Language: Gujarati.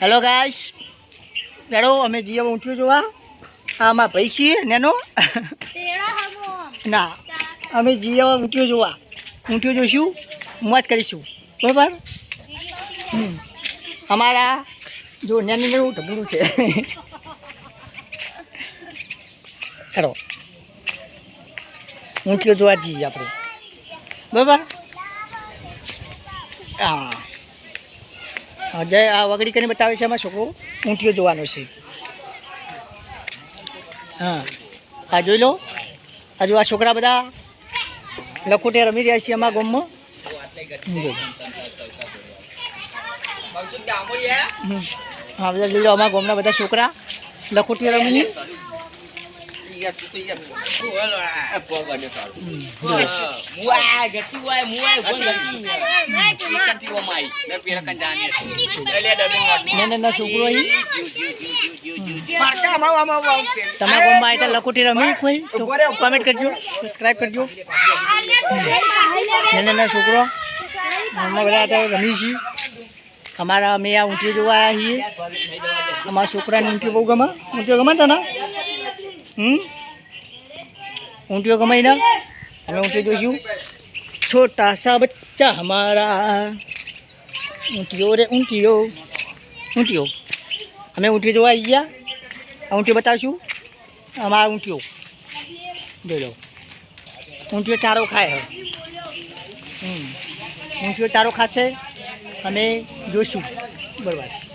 હેલો ગાઈશ લેડો અમે જઈએ ઊંઠ્યું જોવા. હા અમારા ભાઈ છીએ નેનો. ના અમે જઈએ ઊંઠ્યું જોવા. ઊંઠ્યું જોઈશું મોજ કરીશું. બરાબર? અમારા જો નેનું નેવું ઢબુરું છે. ખરો ઊંઠીઓ જોવા જઈએ આપણે. બરાબર? હા. અજય આ વગડી કરીને બતાવે છે એમાં છોકરો. ઊંટીઓ જોવાનો છે. હા. આ જોઈ લો. હજુ આ છોકરા બધા લખોટે રમી રહ્યા છે અમારા ગામમાં. હા, બધા જોઈ લો અમારા ગામના બધા છોકરા લખોટી રમી હમ. જો. નાના નાના છોકરો અહીં તમારા ગામમાં આવી તો લખોટી રમી કોઈ તો કોમેન્ટ કરજો સબસ્ક્રાઈબ કરજો નાના છોકરો રમી છીએ અમારા અમે આ ઊંટી જોવા આવ્યા છીએ અમારા છોકરાને ઊંટી બહુ ગમે ઊંટી ગમે તને હમ? ઊંટીઓ કમાઈ ના? અમે ઊંટીઓ જોઈશું. છોટા સા બચ્ચા હમારા ઊંટીઓ રે, ઊંટીઓ. ઊંટીઓ. અમે ઊંટીઓ જોવા આવી ગયા. આ ઊંટીઓ બતાવશું. અમારા ઊંટીઓ. જોઈ લો. ઊંટીઓ ચારો ખાય હમ. ઊંટીઓ ચારો ખાશે. અમે જોઈશું. બરાબર.